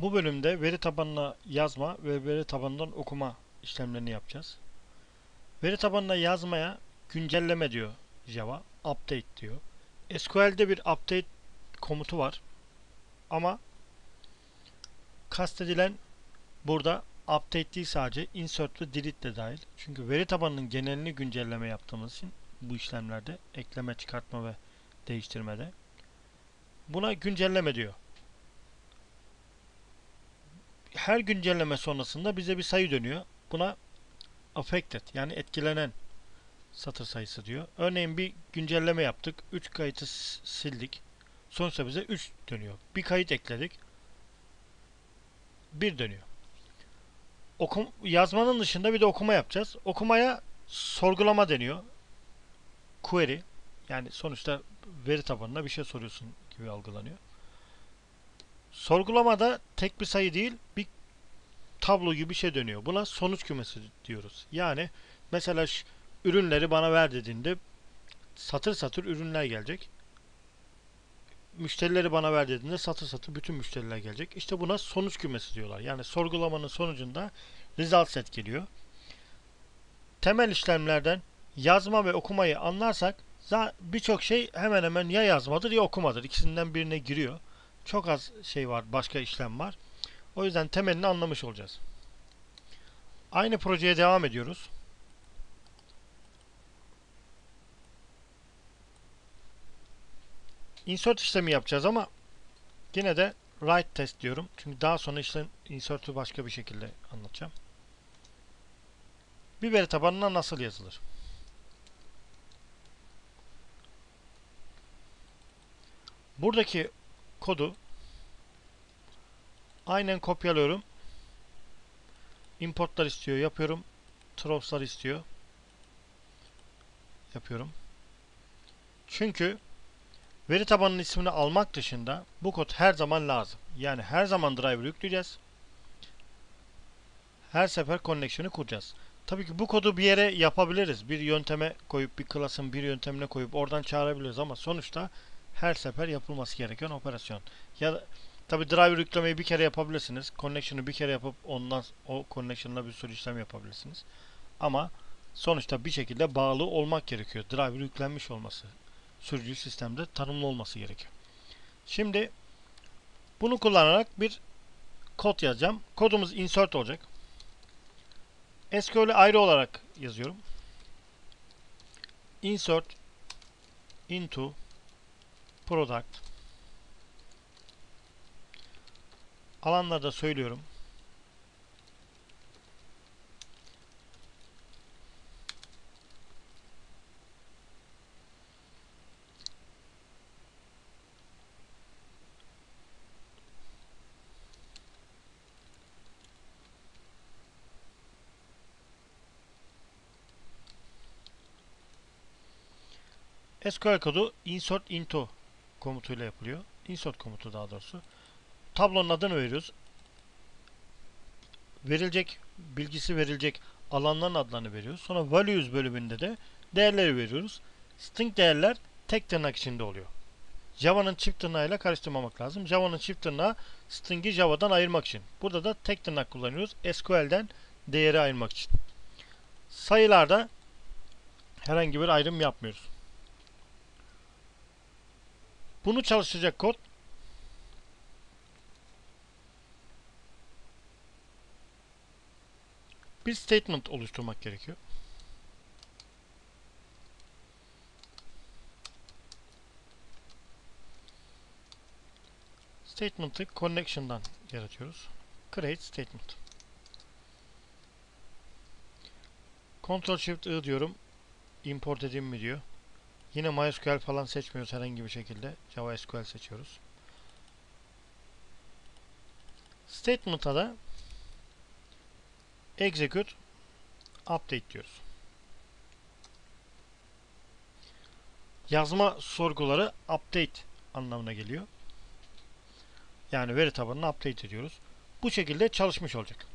Bu bölümde veri tabanına yazma ve veri tabanından okuma işlemlerini yapacağız. Veri tabanına yazmaya güncelleme diyor Java, update diyor. SQL'de bir update komutu var. Ama kastedilen burada update değil sadece insert ve delete de dahil. Çünkü veri tabanının genelini güncelleme yaptığımız için bu işlemlerde ekleme, çıkartma ve değiştirmede buna güncelleme diyor. Her güncelleme sonrasında bize bir sayı dönüyor. Buna affected yani etkilenen satır sayısı diyor. Örneğin bir güncelleme yaptık. 3 kayıtı sildik. Sonuçta bize 3 dönüyor. Bir kayıt ekledik. 1 dönüyor. Okum, yazmanın dışında bir de okuma yapacağız. Okumaya sorgulama deniyor. Query yani sonuçta veri tabanına bir şey soruyorsun gibi algılanıyor. Sorgulamada tek bir sayı değil bir tablo gibi bir şey dönüyor. Buna sonuç kümesi diyoruz. Yani mesela ürünleri bana ver dediğinde satır satır ürünler gelecek. Müşterileri bana ver dediğinde satır satır bütün müşteriler gelecek. İşte buna sonuç kümesi diyorlar. Yani sorgulamanın sonucunda result set geliyor. Temel işlemlerden yazma ve okumayı anlarsak birçok şey hemen hemen ya yazmadır ya okumadır. İkisinden birine giriyor. Çok az şey var, başka işlem var. O yüzden temelini anlamış olacağız. Aynı projeye devam ediyoruz. Insert işlemi yapacağız ama yine de write test diyorum. Çünkü daha sonra işlem insert'ü başka bir şekilde anlatacağım. Bir veri tabanına nasıl yazılır? Buradaki kodu aynen kopyalıyorum. Importlar istiyor, yapıyorum. Trops'lar istiyor. Yapıyorum. Çünkü veri tabanının ismini almak dışında bu kod her zaman lazım. Yani her zaman driver yükleyeceğiz. Her sefer connection'ı kuracağız. Tabii ki bu kodu bir yere yapabiliriz. Bir yönteme koyup bir klasın bir yöntemine koyup oradan çağırabiliriz ama sonuçta her sefer yapılması gereken operasyon. Ya tabi driver yüklemeyi bir kere yapabilirsiniz. Connection'ı bir kere yapıp ondan o connection'la bir sürü işlem yapabilirsiniz. Ama sonuçta bir şekilde bağlı olmak gerekiyor. Driver yüklenmiş olması. Sürücü sistemde tanımlı olması gerekiyor. Şimdi bunu kullanarak bir kod yazacağım. Kodumuz insert olacak. SQL'ü ayrı olarak yazıyorum. Insert into product alanlarda söylüyorum. SQL kodu insert into komutuyla yapılıyor. Insert komutu daha doğrusu. Tablonun adını veriyoruz. Verilecek bilgisi verilecek alanların adlarını veriyoruz. Sonra values bölümünde de değerleri veriyoruz. String değerler tek tırnak içinde oluyor. Java'nın çift tırnağıyla karıştırmamak lazım. Java'nın çift tırnağı string'i Java'dan ayırmak için. Burada da tek tırnak kullanıyoruz. SQL'den değeri ayırmak için. Sayılarda herhangi bir ayrım yapmıyoruz. Bunu çalıştıracak kod bir statement oluşturmak gerekiyor. Statement'ı connection'dan yaratıyoruz. Create statement. Ctrl Shift I diyorum. Import edeyim mi diyor. Yine MySQL falan seçmiyoruz herhangi bir şekilde. Java SQL seçiyoruz. Statement'a da execute update diyoruz. Yazma sorguları update anlamına geliyor. Yani veri tabanını update ediyoruz. Bu şekilde çalışmış olacak.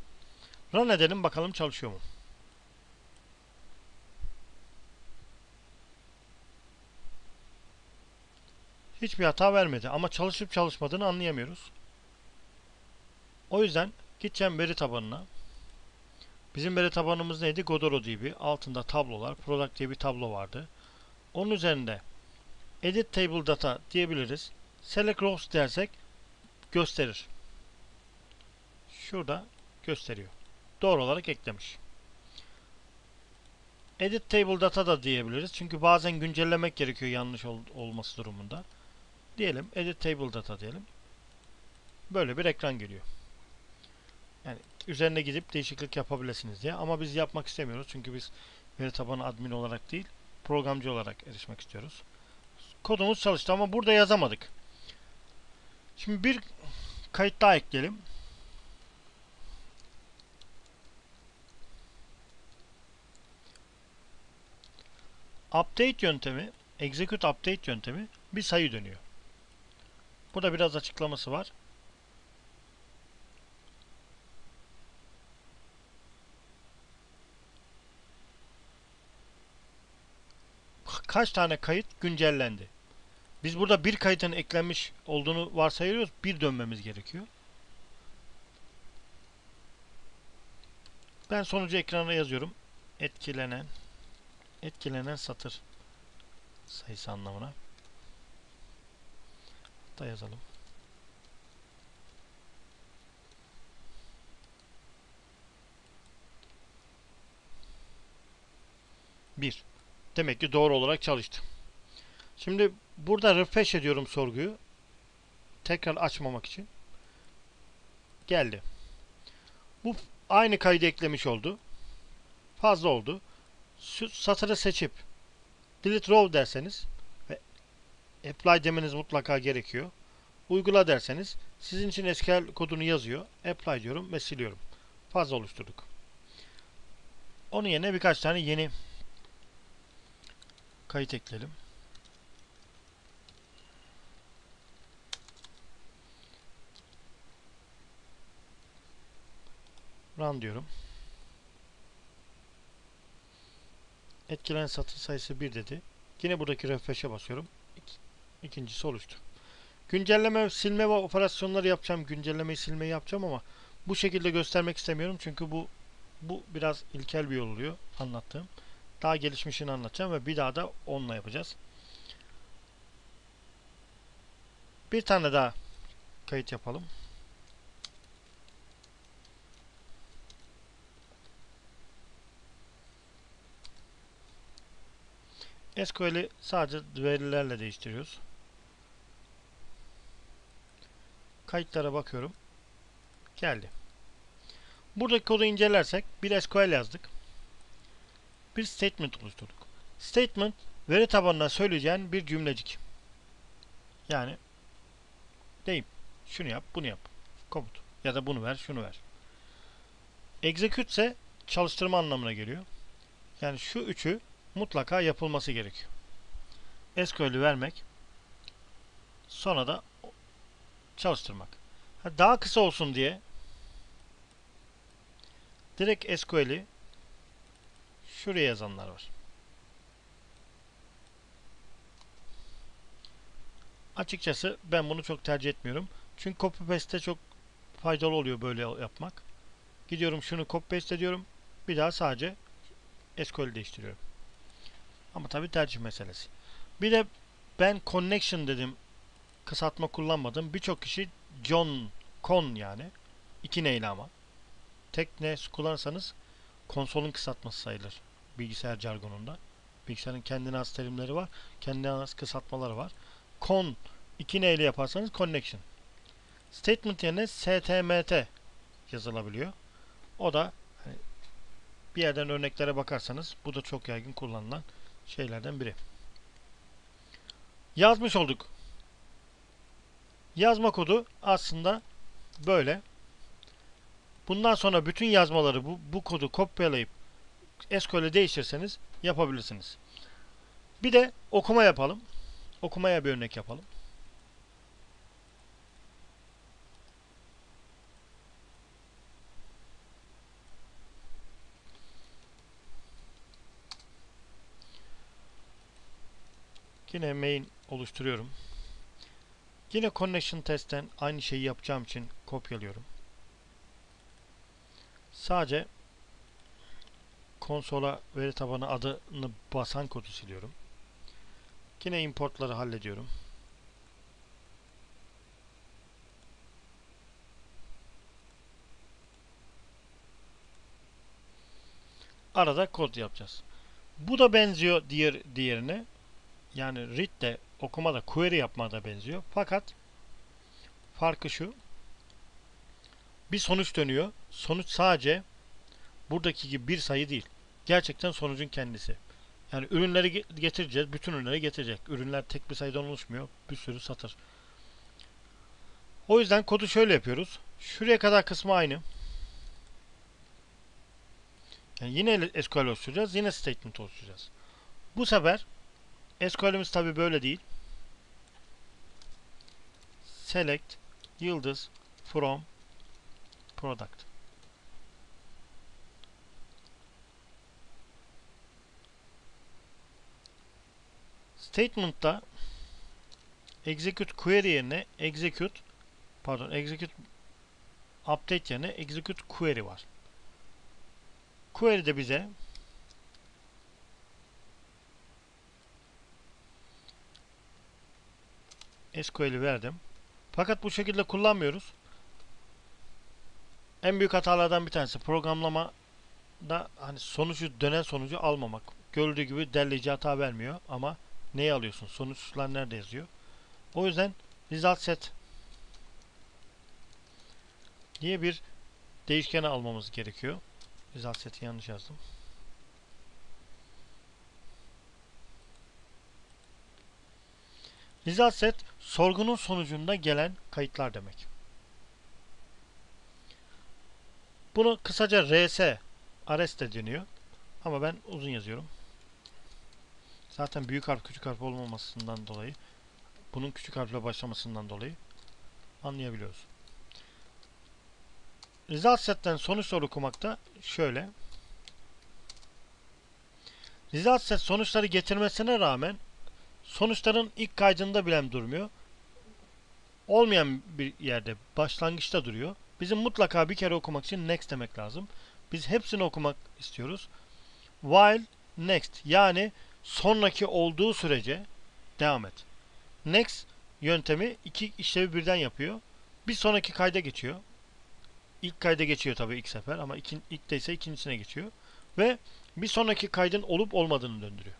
Run edelim bakalım çalışıyor mu? Hiçbir hata vermedi ama çalışıp çalışmadığını anlayamıyoruz. O yüzden gideceğim veri tabanına. Bizim veri tabanımız neydi? Godoro DB. Altında tablolar. Product diye bir tablo vardı. Onun üzerinde Edit Table Data diyebiliriz. Select Rows dersek gösterir. Şurada gösteriyor. Doğru olarak eklemiş. Edit Table Data da diyebiliriz. Çünkü bazen güncellemek gerekiyor yanlış ol olması durumunda. Diyelim Edit Table Data diyelim. Böyle bir ekran geliyor. Yani üzerine gidip değişiklik yapabilirsiniz diye. Ama biz yapmak istemiyoruz. Çünkü biz veri tabanı admin olarak değil, programcı olarak erişmek istiyoruz. Kodumuz çalıştı ama burada yazamadık. Şimdi bir kayıt daha ekleyelim. Update yöntemi, execute update yöntemi bir sayı dönüyor. Burada biraz açıklaması var. Kaç tane kayıt güncellendi? Biz burada bir kayıtın eklenmiş olduğunu varsayıyoruz. Bir dönmemiz gerekiyor. Ben sonucu ekrana yazıyorum. Etkilenen etkilenen satır sayısı anlamına. Da yazalım. Bir. Demek ki doğru olarak çalıştı. Şimdi burada refresh ediyorum sorguyu. Tekrar açmamak için. Geldi. Bu aynı kaydı eklemiş oldu. Fazla oldu. Satırı seçip delete row derseniz apply demeniz mutlaka gerekiyor. Uygula derseniz sizin için SQL kodunu yazıyor. Apply diyorum ve siliyorum. Fazla oluşturduk. Onun yerine birkaç tane yeni kayıt ekleyelim. Run diyorum. Etkilenen satır sayısı 1 dedi. Yine buradaki refresh'e basıyorum. İkincisi oluştu. Güncelleme, silme ve operasyonları yapacağım. Güncellemeyi, silmeyi yapacağım ama bu şekilde göstermek istemiyorum. Çünkü bu bu biraz ilkel bir yol oluyor anlattığım. Daha gelişmişini anlatacağım ve bir daha da onunla yapacağız. Bir tane daha kayıt yapalım. SQL'i sadece verilerle değiştiriyoruz. Kayıtlara bakıyorum. Geldi. Buradaki kodu incelersek bir SQL yazdık. Bir statement oluşturduk. Statement veri tabanına söyleyeceğin bir cümlecik. Yani deyim. Şunu yap, bunu yap. Komut. Ya da bunu ver, şunu ver. Execute ise çalıştırma anlamına geliyor. Yani şu üçü mutlaka yapılması gerekiyor. SQL'ü vermek sonra da çalıştırmak. Daha kısa olsun diye direkt SQL'i şuraya yazanlar var. Açıkçası ben bunu çok tercih etmiyorum. Çünkü copy paste çok faydalı oluyor böyle yapmak. Gidiyorum şunu copy paste ediyorum. Bir daha sadece SQL değiştiriyorum. Ama tabi tercih meselesi. Bir de ben connection dedim. Kısaltma kullanmadım. Birçok kişi John Con yani. iki neyle ama. Tek ne kullanırsanız konsolun kısaltması sayılır. Bilgisayar jargonunda. Bilgisayarın kendine has terimleri var. Kendine has kısaltmaları var. Con iki neyle yaparsanız connection. Statement yerine stmt yazılabiliyor. O da hani bir yerden örneklere bakarsanız bu da çok yaygın kullanılan şeylerden biri. Yazmış olduk. Yazma kodu aslında böyle. Bundan sonra bütün yazmaları bu, bu kodu kopyalayıp SQL'e değiştirseniz yapabilirsiniz. Bir de okuma yapalım. Okumaya bir örnek yapalım. Yine main oluşturuyorum. Yine connection testten aynı şeyi yapacağım için kopyalıyorum. Sadece konsola veri tabanı adını basan kodu siliyorum. Yine importları hallediyorum. Arada kod yapacağız. Bu da benziyor diğer diğerine. Yani read de okuma da query yapma da benziyor. Fakat farkı şu. Bir sonuç dönüyor. Sonuç sadece buradaki gibi bir sayı değil. Gerçekten sonucun kendisi. Yani ürünleri getireceğiz. Bütün ürünleri getirecek. Ürünler tek bir sayıdan oluşmuyor. Bir sürü satır. O yüzden kodu şöyle yapıyoruz. Şuraya kadar kısmı aynı. Yani yine SQL oluşturacağız. Yine statement oluşturacağız. Bu sefer SQL'imiz tabi böyle değil. Select yıldız from product. Statement'ta execute query yerine execute pardon execute update yerine execute query var. Query de bize SQL'i verdim. Fakat bu şekilde kullanmıyoruz. En büyük hatalardan bir tanesi programlama da hani sonucu dönen sonucu almamak. Gördüğü gibi derleyici hata vermiyor ama neyi alıyorsun? Sonuçlar nerede yazıyor? O yüzden result set diye bir değişkeni almamız gerekiyor. Result set'i yanlış yazdım. Result sorgunun sonucunda gelen kayıtlar demek. Bunu kısaca RS, RS de deniyor. Ama ben uzun yazıyorum. Zaten büyük harf küçük harf olmamasından dolayı bunun küçük harfle başlamasından dolayı anlayabiliyoruz. Result set'ten sonuçlar okumakta şöyle. Result set sonuçları getirmesine rağmen sonuçların ilk kaydında bile durmuyor. Olmayan bir yerde başlangıçta duruyor. Bizim mutlaka bir kere okumak için next demek lazım. Biz hepsini okumak istiyoruz. While next yani sonraki olduğu sürece devam et. Next yöntemi iki işlevi birden yapıyor. Bir sonraki kayda geçiyor. İlk kayda geçiyor tabii ilk sefer ama ilk, ilkte ise ikincisine geçiyor. Ve bir sonraki kaydın olup olmadığını döndürüyor.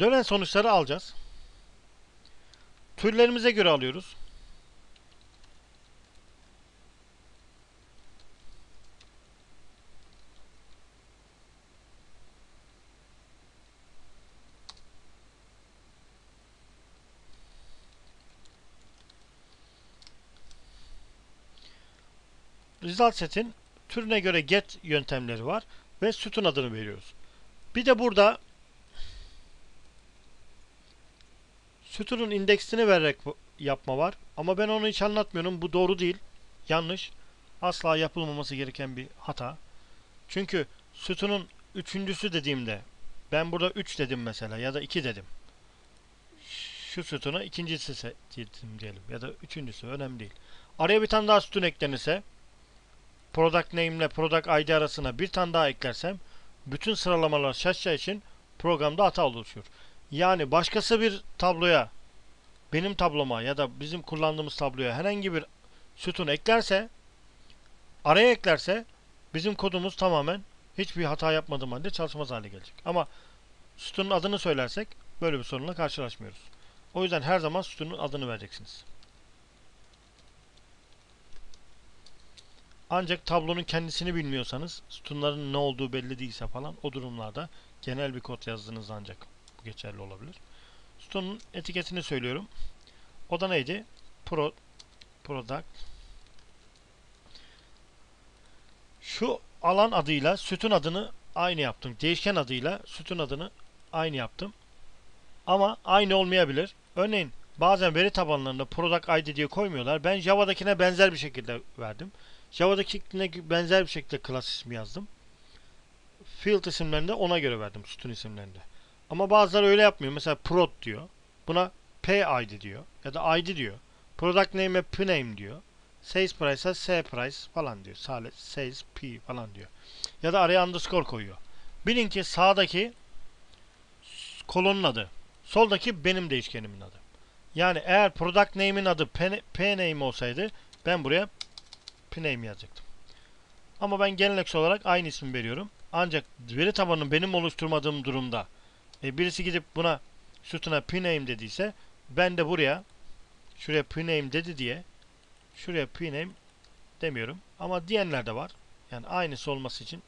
Dönen sonuçları alacağız. Türlerimize göre alıyoruz. result set'in türüne göre get yöntemleri var ve sütun adını veriyoruz. Bir de burada sütunun indeksini vererek yapma var. Ama ben onu hiç anlatmıyorum. Bu doğru değil. Yanlış. Asla yapılmaması gereken bir hata. Çünkü sütunun üçüncüsü dediğimde ben burada 3 dedim mesela ya da 2 dedim. Şu sütuna ikincisi dedim diyelim ya da üçüncüsü önemli değil. Araya bir tane daha sütun eklenirse product name ile product id arasına bir tane daha eklersem bütün sıralamalar şaşacağı için programda hata oluşuyor. Yani başkası bir tabloya benim tabloma ya da bizim kullandığımız tabloya herhangi bir sütun eklerse araya eklerse bizim kodumuz tamamen hiçbir hata yapmadığım halde çalışmaz hale gelecek. Ama sütunun adını söylersek böyle bir sorunla karşılaşmıyoruz. O yüzden her zaman sütunun adını vereceksiniz. Ancak tablonun kendisini bilmiyorsanız, sütunların ne olduğu belli değilse falan o durumlarda genel bir kod yazdığınız ancak bu geçerli olabilir. Sütunun etiketini söylüyorum. O da neydi? Pro, product. Şu alan adıyla sütun adını aynı yaptım. Değişken adıyla sütun adını aynı yaptım. Ama aynı olmayabilir. Örneğin bazen veri tabanlarında product ID diye koymuyorlar. Ben Java'dakine benzer bir şekilde verdim. Java'dakine benzer bir şekilde class ismi yazdım. Field isimlerinde ona göre verdim sütun isimlerinde. Ama bazıları öyle yapmıyor. Mesela prod diyor. Buna pid diyor. Ya da id diyor. Product name'e pname diyor. Sales price'a S price falan diyor. Sale- Sales P falan diyor. Ya da araya underscore koyuyor. Bilin ki sağdaki kolonun adı. Soldaki benim değişkenimin adı. Yani eğer product name'in adı P, P name olsaydı ben buraya P name yazacaktım. Ama ben geleneksel olarak aynı ismi veriyorum. Ancak veri tabanını benim oluşturmadığım durumda e, birisi gidip buna sütuna P name dediyse ben de buraya şuraya P name dedi diye şuraya P name demiyorum. Ama diyenler de var. Yani aynısı olması için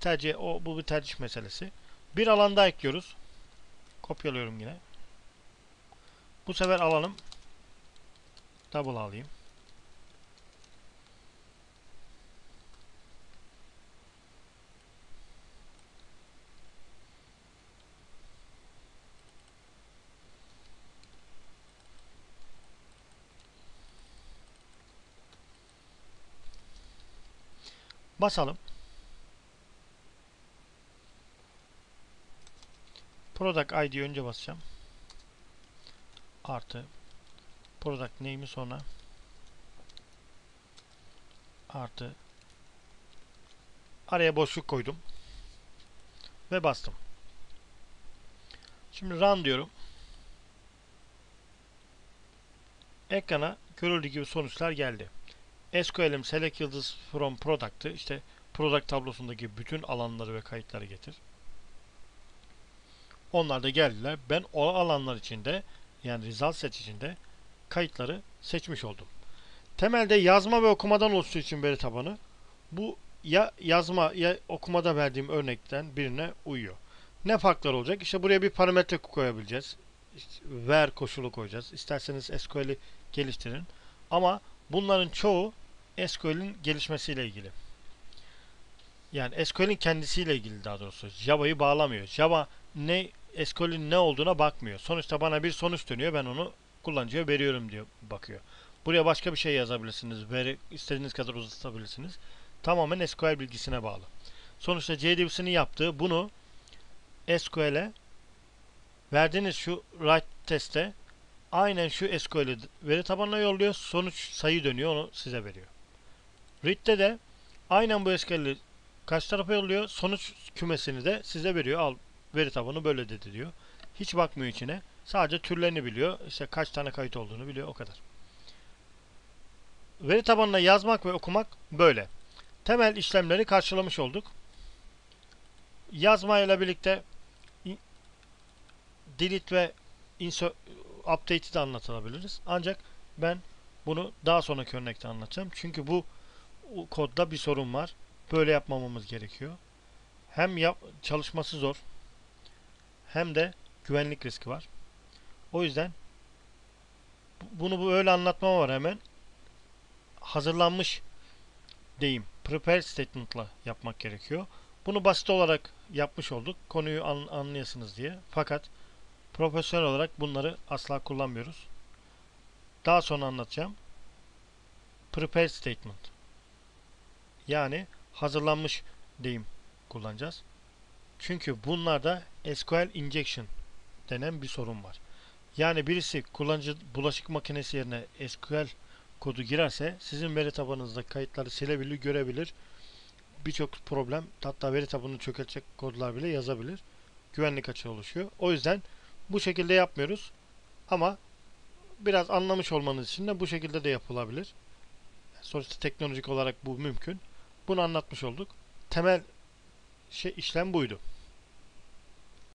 tercih o bu bir tercih meselesi. Bir alan daha ekliyoruz. Kopyalıyorum yine. Bu sefer alalım. Double alayım. Basalım. Product ID önce basacağım. Artı Product name'i sonra artı araya boşluk koydum ve bastım. Şimdi run diyorum. Ekrana görüldüğü gibi sonuçlar geldi. SQL'im select yıldız from product'ı işte product tablosundaki bütün alanları ve kayıtları getir. Onlar da geldiler. Ben o alanlar içinde yani result set içinde kayıtları seçmiş oldum. Temelde yazma ve okumadan oluştuğu için veri tabanı bu ya yazma ya okumada verdiğim örnekten birine uyuyor. Ne farklar olacak? İşte buraya bir parametre koyabileceğiz. İşte ver koşulu koyacağız. İsterseniz SQL'i geliştirin. Ama bunların çoğu SQL'in gelişmesiyle ilgili. Yani SQL'in kendisiyle ilgili daha doğrusu. Java'yı bağlamıyor. Java ne SQL'in ne olduğuna bakmıyor. Sonuçta bana bir sonuç dönüyor. Ben onu kullanıcıya veriyorum diyor bakıyor. Buraya başka bir şey yazabilirsiniz. Veri istediğiniz kadar uzatabilirsiniz. Tamamen SQL bilgisine bağlı. Sonuçta JDBC'nin yaptığı bunu SQL'e verdiğiniz şu write teste aynen şu SQL'i veri tabanına yolluyor. Sonuç sayı dönüyor. Onu size veriyor. Read'de de aynen bu SQL'i kaç tarafa yolluyor. Sonuç kümesini de size veriyor. Al veri tabanı böyle dedi diyor. Hiç bakmıyor içine. Sadece türlerini biliyor. İşte kaç tane kayıt olduğunu biliyor. O kadar. Veri tabanına yazmak ve okumak böyle. Temel işlemleri karşılamış olduk. Yazmayla birlikte delete ve update'i de anlatabiliriz. Ancak ben bunu daha sonraki örnekte anlatacağım. Çünkü bu kodda bir sorun var. Böyle yapmamamız gerekiyor. Hem yap, çalışması zor hem de güvenlik riski var. O yüzden bunu böyle anlatmam var hemen. Hazırlanmış deyim. Prepare statement'la yapmak gerekiyor. Bunu basit olarak yapmış olduk. Konuyu an, anlayasınız diye. Fakat profesyonel olarak bunları asla kullanmıyoruz. Daha sonra anlatacağım. Prepare statement. Yani hazırlanmış deyim kullanacağız. Çünkü bunlarda SQL injection denen bir sorun var. Yani birisi kullanıcı bulaşık makinesi yerine SQL kodu girerse sizin veri tabanınızdaki kayıtları silebilir, görebilir. Birçok problem hatta veri tabanını çökertecek kodlar bile yazabilir. Güvenlik açığı oluşuyor. O yüzden bu şekilde yapmıyoruz. Ama biraz anlamış olmanız için de bu şekilde de yapılabilir. Sonuçta teknolojik olarak bu mümkün. Bunu anlatmış olduk. Temel şey işlem buydu.